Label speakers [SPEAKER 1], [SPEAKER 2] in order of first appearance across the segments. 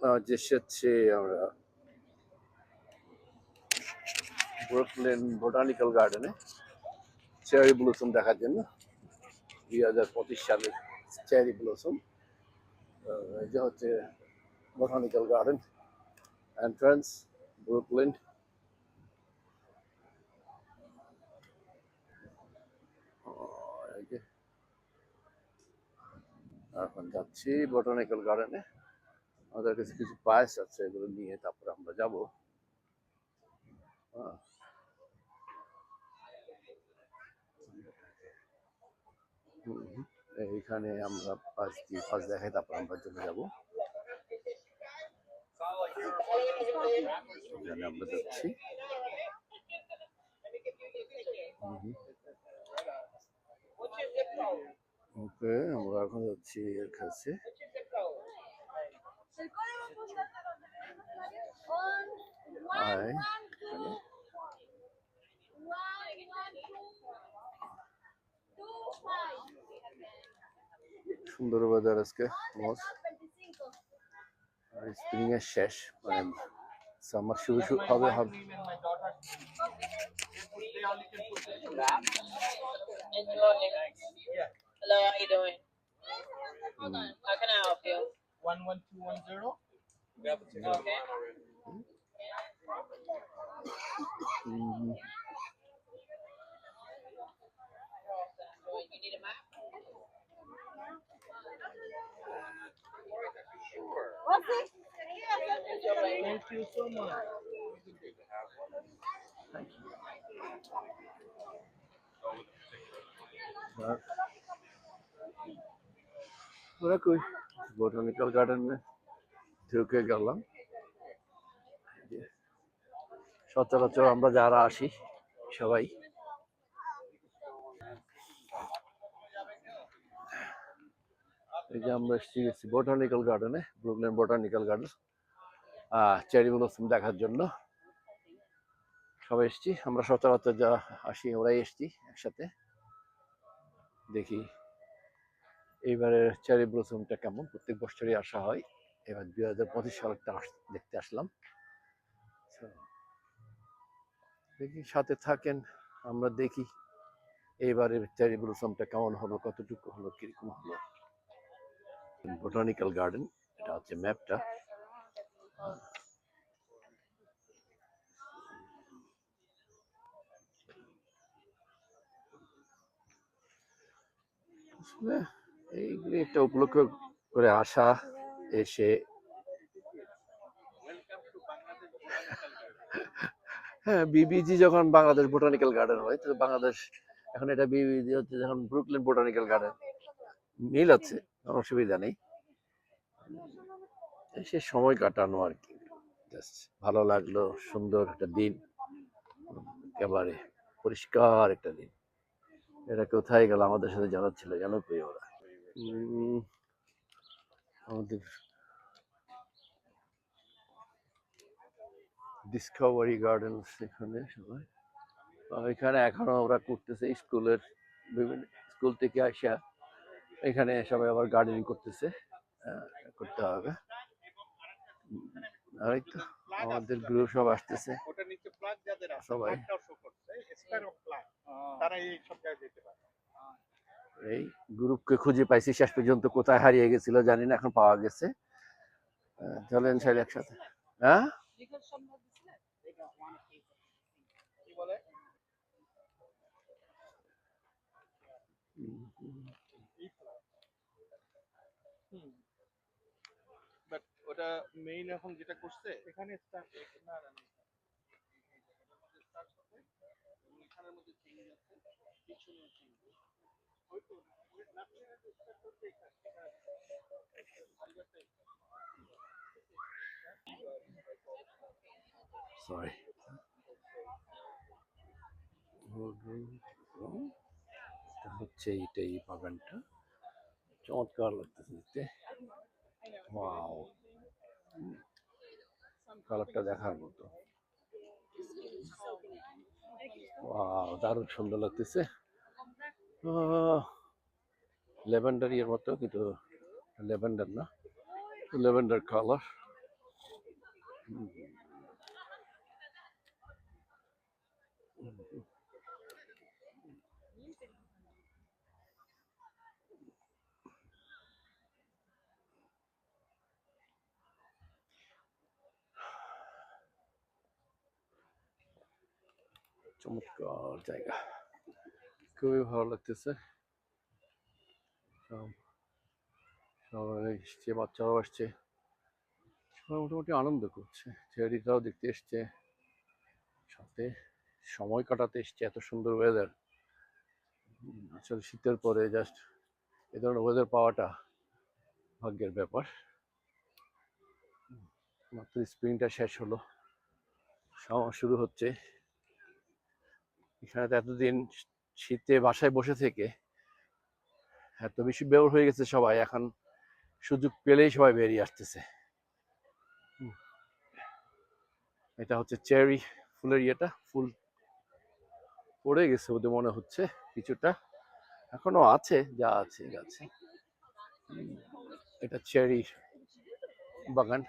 [SPEAKER 1] আজ এসেছি আমরা ব্রুকলিন বোটানিক্যাল গার্ডেনে চেরি ব্লসম দেখার জন্য, দুই হাজার পঁচিশ সালের চেরি ব্লসম যে হচ্ছে বোটানিক্যাল গার্ডেন এন্ট্রান্স ব্রুকলিন যে। এখন যাচ্ছি বোটানিক্যাল গার্ডেনে আমাদের কাছে কিছু পায়েস আছে, এগুলো নিয়ে তারপরে আমরা যাব। এইখানে আমরা পাঁচ দিয়ে পাঁচ দেখাই তারপর আমরা চলে যাব। আমরা যাচ্ছি। আমরা এখন যাচ্ছি এর কাছে। হাই সুন্দর বাজার আজকে মোস। স্প্রিং এর শেষ মানে সামার শুরু হবে হবে।
[SPEAKER 2] Hello, how you doing?
[SPEAKER 1] Hmm,
[SPEAKER 2] How can I help you?
[SPEAKER 3] 11210.
[SPEAKER 2] Okay.
[SPEAKER 1] Mm-hmm.
[SPEAKER 2] You need a?
[SPEAKER 3] Thank you so much.
[SPEAKER 1] Thank you. Bırak. Botanical গার্ডেনে ঢুকে গেলাম। সচরাচর আমরা যারা আসি, সবাই। এই যে আমরা এসেছি গেছি বোটানিক্যাল গার্ডেনে Brooklyn botanical garden cherry blossom দেখার জন্য। সবাই এসছি, আমরা সচরাচর যা আসি, ওরাই এসছি একসাথে। দেখি। এইবারের চেরি ব্লসমটা কেমন? প্রত্যেক বছরই আসা হয়। এবার দুই হাজার পঁচিশ সালটা দেখতে আসলাম। দেখি, সাথে থাকেন, আমরা দেখি এইবারের চেরি ব্লসমটা কেমন হলো, কতটুকু হলো, কীরকম হলো। বোটানিক্যাল গার্ডেন এটা হচ্ছে ম্যাপটা আসলে এইগুলো একটা উপলক্ষ করে আসা, এসে। হ্যাঁ বিবিজি যখন বাংলাদেশ বোটানিক্যাল গার্ডেন হয়, তো বাংলাদেশ, এখন এটা বিবিজি হচ্ছে যখন ব্রুকলিন বোটানিক্যাল গার্ডেন। মিল আছে, কোনো অসুবিধা নেই। সে সময় কাটানো আর কি। ভালো লাগল, সুন্দর একটা দিন। একেবারে পরিষ্কার একটা দিন। এরা কোথায় গেল, আমাদের সাথে যারা ছিল, জানো পেয়ে ওরা আমাদের ডিসকভারি গার্ডেন এখানে সবাই। এখানে এখনও ওরা করতেছে স্কুলের বিভিন্ন স্কুল থেকে আসা এখানে সবাই আবার গার্ডেনিং করতেছে। আহ, করতে হবে। তো আমাদের গ্রুপ সব আসতেছে।
[SPEAKER 3] ওটা নিচে প্লাগ যাদের আছে
[SPEAKER 1] সবাই।
[SPEAKER 3] তারা এই সব জায়গায় যেতে
[SPEAKER 1] এই গ্রুপকে খুঁজে পাইছি, শেষ পর্যন্ত কোথায় হারিয়ে গেছিল জানি না, এখন পাওয়া গেছে। চলেন সাইড একসাথে। হ্যাঁ?
[SPEAKER 3] ওটা মেইন এখন যেটা এখানে
[SPEAKER 1] সরি হচ্ছে এইটা, এই বাগানটা। চমৎকার লাগতেছে দেখতে। ওয়াও কালারটা দেখার মতো। ওয়াও দারুণ সুন্দর লাগতেছে। লেভেন্ডার এর মতো কিন্তু লেভেন্ডার না লেভেন্ডার কালার। চমৎকার জায়গা। খুবই ভালো লাগতেছে। সব- সবাই এসছে, বাচ্চারাও আসছে। সবাই মোটামুটি আনন্দ করছে। ছেলেটিরাও দেখতে এসছে। সাথে সময় কাটাতে এসছে এত সুন্দর ওয়েদার আসলে শীতের পরে জাস্ট এ ধরনের ওয়েদার পাওয়াটা ভাগ্যের ব্যাপার। মাত্র স্প্রিংটা শেষ হলো। সামার শুরু হচ্ছে। এখানে তো এতদিন শীতে বাসায় বসে থেকে এত বেশি বের হয়ে গেছে সবাই, এখন সুযোগ পেলেই সবাই বেরিয়ে আসতেছে। এটা হচ্ছে চেরি ফুলের ইয়েটা, ফুল পড়ে গেছে ওদের মনে হচ্ছে কিছুটা, এখনও আছে, যা আছে গাছে। এটা চেরি বাগান,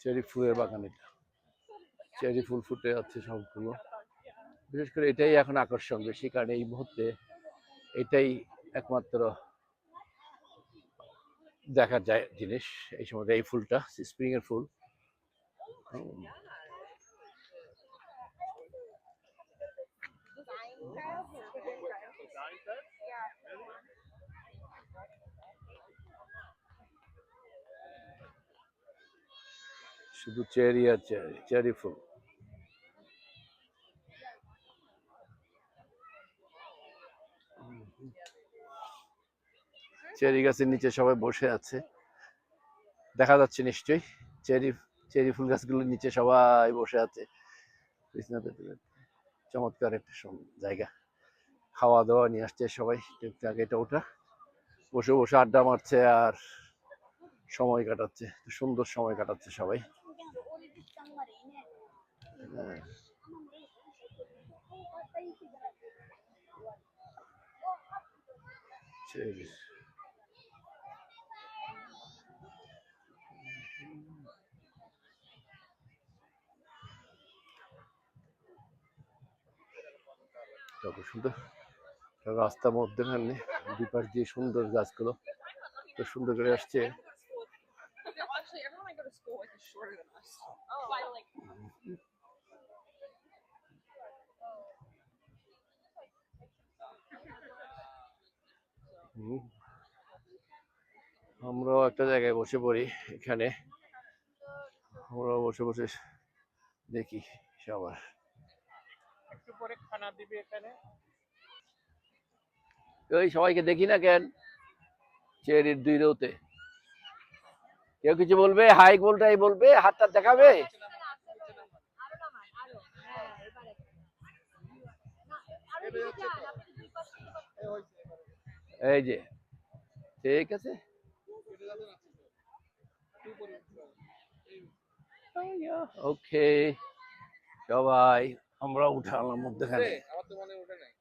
[SPEAKER 1] চেরি ফুলের বাগান এটা। চেরি ফুল ফুটে আছে সবগুলো। বিশেষ করে এটাই এখন আকর্ষণ বেশি, কারণ এই মুহূর্তে এটাই একমাত্র দেখার যায় জিনিস। এই সময়টা এই ফুলটা, স্প্রিং এর ফুল। শুধু চেরি আর চেরি চেরি ফুল। চেরি গাছের নিচে সবাই বসে আছে। দেখা যাচ্ছে নিশ্চয়ই, চেরি চেরি ফুল গাছগুলোর নিচে সবাই বসে আছে। চমৎকার একটা জায়গা। খাওয়া দাওয়া নিয়ে আসছে সবাই টুকটাক এটা ওটা বসে বসে আড্ডা মারছে আর সময় কাটাচ্ছে, সুন্দর সময় কাটাচ্ছে সবাই। হ্যাঁ। কত সুন্দর একটা রাস্তা মধ্যখানে দুপাশ দিয়ে সুন্দর গাছগুলো তো সুন্দর করে আসছে। আমরাও একটা জায়গায় বসে পড়ি এখানে। আমরাও বসে বসে দেখি সবার।
[SPEAKER 3] পরে খানা দিবে এখানে।
[SPEAKER 1] ওই সবাইকে দেখি না কেন? চেরির দুই রোতে। কেউ কিছু বলবে? হাই বলটাই বলবে? হাতটা দেখাবে? এই যে। ঠিক আছে? ওকে সবাই আমরা উঠালাম মধ্যখানে।
[SPEAKER 3] আমার তো মনে উঠে নাই।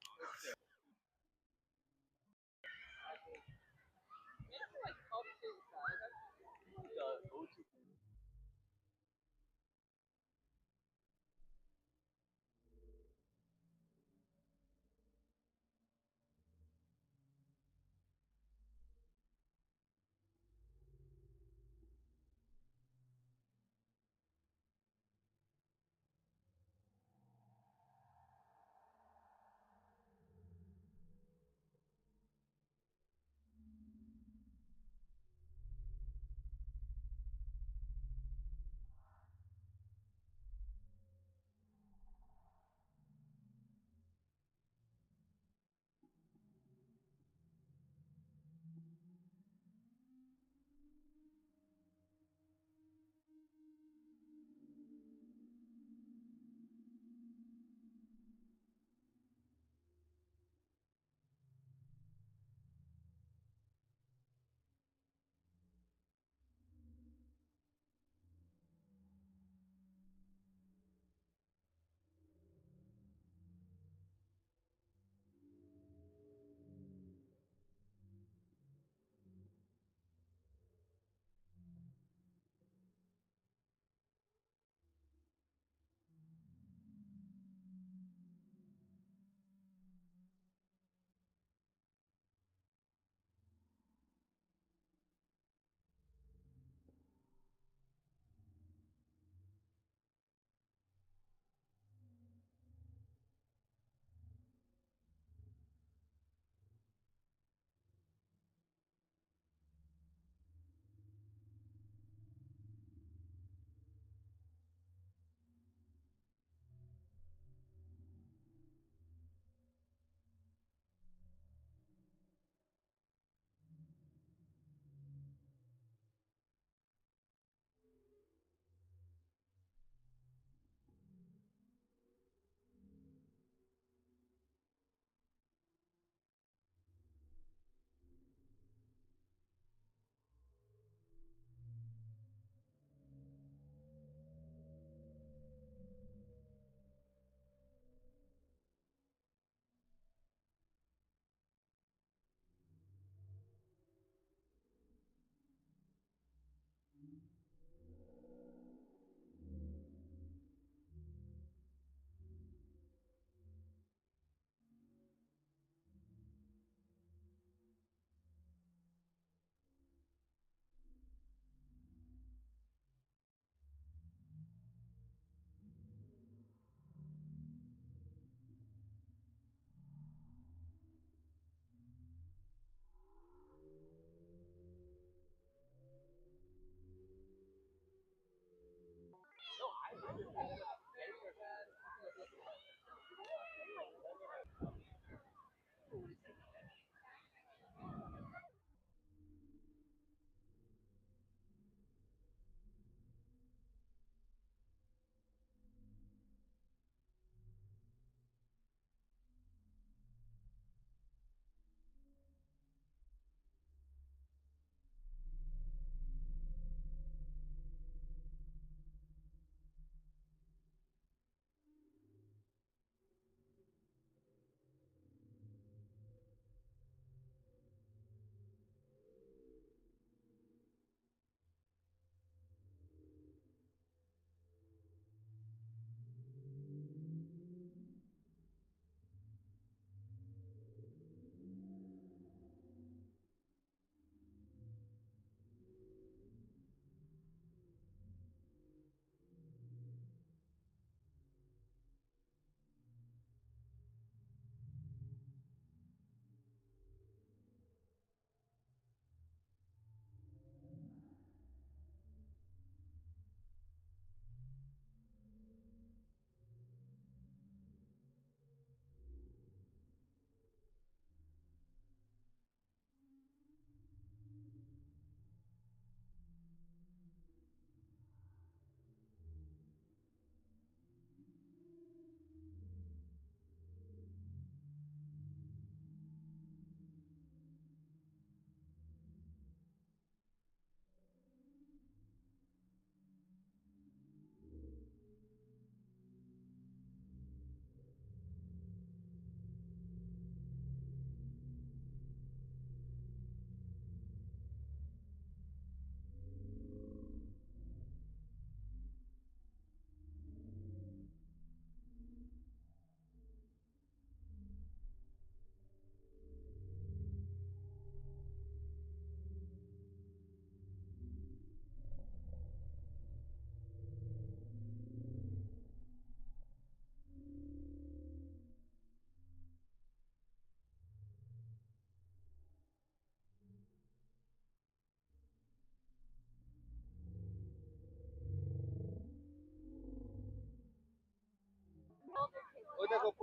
[SPEAKER 3] সব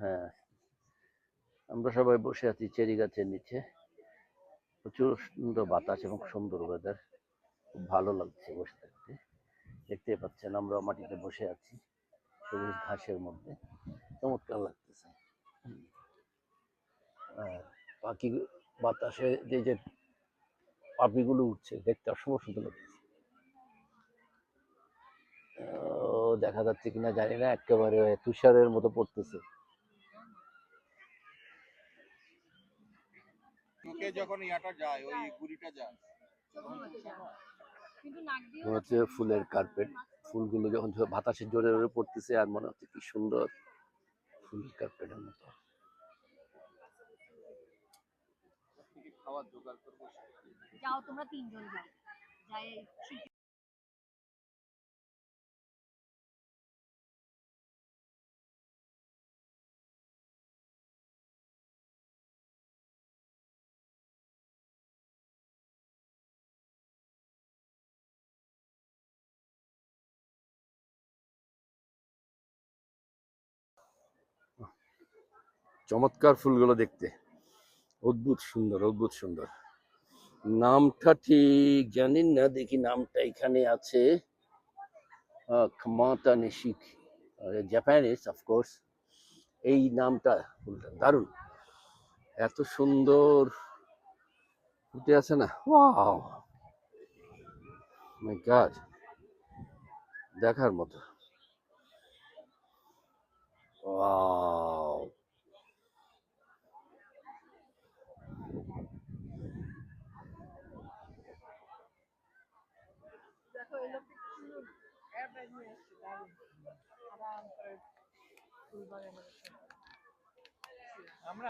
[SPEAKER 1] হ্যাঁ আমরা সবাই বসে আছি চেরি গাছের নিচে। প্রচুর সুন্দর বাতাস এবং সুন্দর ওয়েদার খুব ভালো লাগছে বসে থাকতে। দেখতে পাচ্ছেন আমরা মাটিতে বসে আছি, সবুজ ঘাসের মধ্যে। চমৎকার লাগতেছে। পাখি বাতাসে যে যে পাখিগুলো উঠছে, দেখতে অসম্ভব সুন্দর লাগছে। দেখা যাচ্ছে কিনা জানি না একেবারে তুষারের মতো পড়তেছে।
[SPEAKER 3] যখন ইয়াটা যায় ওই গুড়িটা যায়
[SPEAKER 4] কিন্তু নাক দিয়ে
[SPEAKER 1] মনে হচ্ছে ফুলের কার্পেট ফুলগুলো যখন ঝ- বাতাসে জোরে জোরে পড়তেছে আর মনে হচ্ছে কি সুন্দর ফুলের কার্পেটের মতো।
[SPEAKER 3] থেকে জোগাড় করব?
[SPEAKER 5] যাও তোমরা তিনজন যাও। যাই
[SPEAKER 1] চমৎকার ফুলগুলো দেখতে। অদ্ভুত সুন্দর অদ্ভুত সুন্দর। নামটা ঠিক, জানি না দেখি নামটা এখানে আছে। খামাতা নিশিক অফকোর্স এই নামটা, ফুলটা দারুণ। এত সুন্দর। ফুটে আছে না? গড দেখার মতো। ওয়াও
[SPEAKER 4] দেখো এই লোকটা কি সুন্দর এয়ার ব্যাগ নিয়ে এসছে দারুণ আরাম করে ফুল বাগানে বসে।
[SPEAKER 3] আমরা আনলেস ওইখানে বসেছিলাম তুমি এখানে বসে বলো
[SPEAKER 4] চলো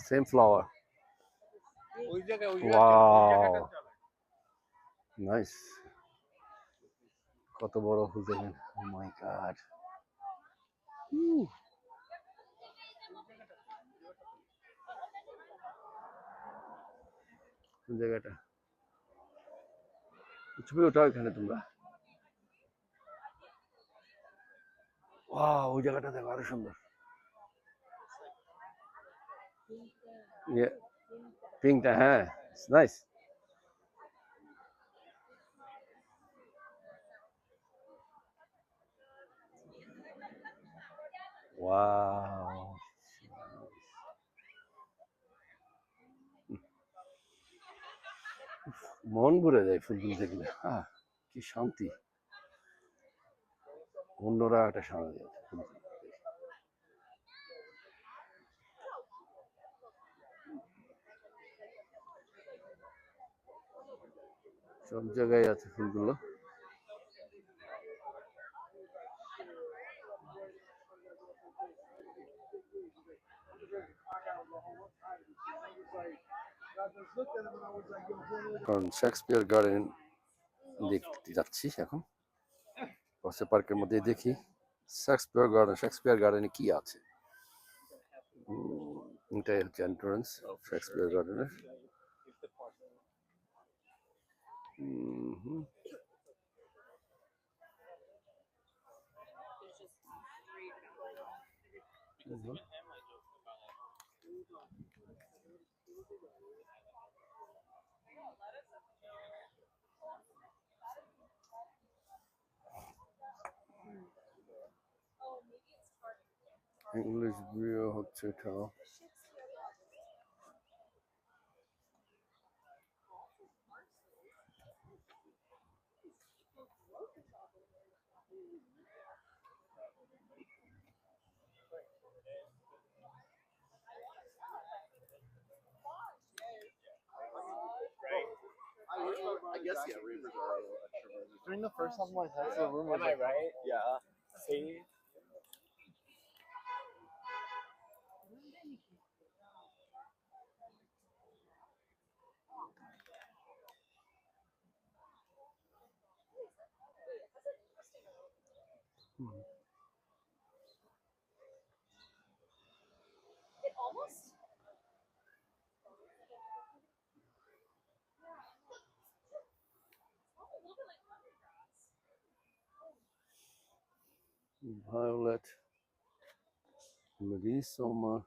[SPEAKER 1] সেম ফ্লাওয়ার
[SPEAKER 3] ওই জায়গায় ওই
[SPEAKER 1] Wow.
[SPEAKER 3] জায়গাটা চলে।
[SPEAKER 1] নাইস কত বড় ফুল দেখেন ও মাই গড জায়গাটা। ছবি ওঠাও এখানে তোমরা। ওই জায়গাটা দেখো আরও সুন্দর। পিঙ্কটা হ্যাঁ নাইস Wow. মন ভরে যায় ফুলগুলো দেখলে। হ্যাঁ কি শান্তি। অন্যরা একটা শান্তি সব জায়গায় আছে ফুলগুলো কারণ শেক্সপিয়ার গার্ডেন দেখতে যাচ্ছি এখন। কসে পার্কের মধ্যে দেখি। শেক্সপিয়ার গার্ডেন শেক্সপিয়ার গার্ডেনে কি আছে? এটাই হচ্ছে এন্ট্রান্স শেক্সপিয়ার গার্ডেনের হুম। ইংলিশ বিয়ে হচ্ছে এটা
[SPEAKER 6] I guess yeah, reavers are a tremendous. During the first time I tested the room Am I right? Oh, yeah. See?
[SPEAKER 1] Violet
[SPEAKER 7] Melissoma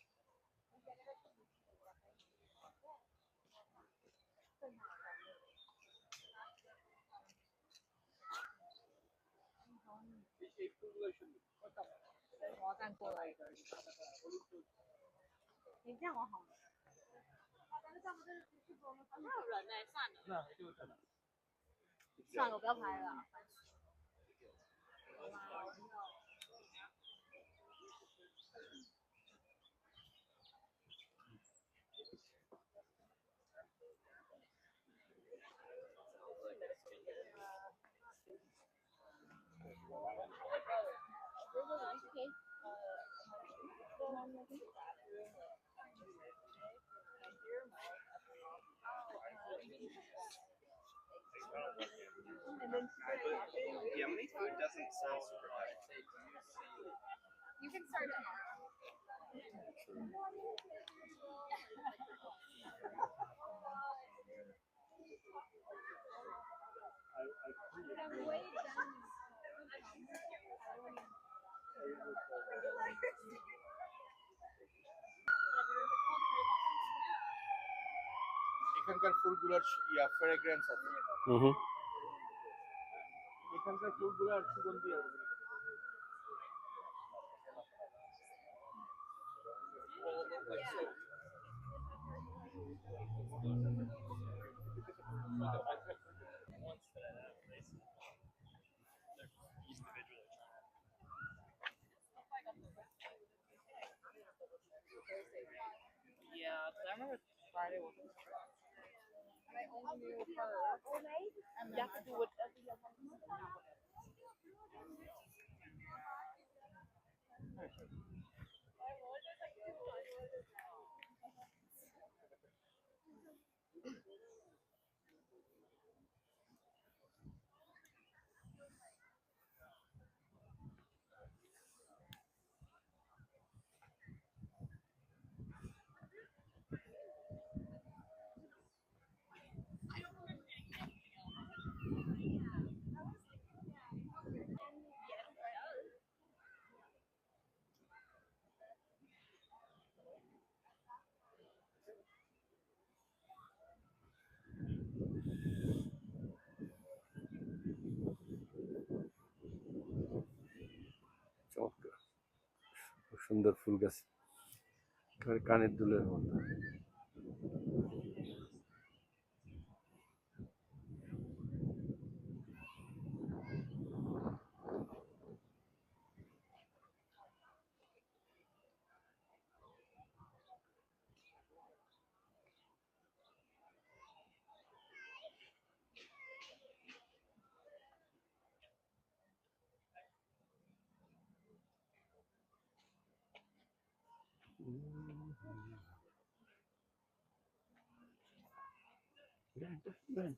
[SPEAKER 4] 我等，我过来的。你叫我好吗？有人哎，算了。
[SPEAKER 7] 那还就等。
[SPEAKER 4] 算了，不要拍了，烦。
[SPEAKER 6] Yemeni food doesn't sound super good.
[SPEAKER 4] You can start tomorrow. I'm way.
[SPEAKER 7] এখানকার ফুলগুলোর সু- ইয়া fragrance আছে
[SPEAKER 1] Mm-hmm.
[SPEAKER 7] এখানকার ফুলগুলোর সুগন্ধি আছে
[SPEAKER 3] Yeah, 'cause I remember Friday was.
[SPEAKER 4] engineer first.
[SPEAKER 3] You to do
[SPEAKER 1] সুন্দর ফুল গাছ একেবারে কানের দুলের মতো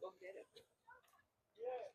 [SPEAKER 1] Go get it. Yeah.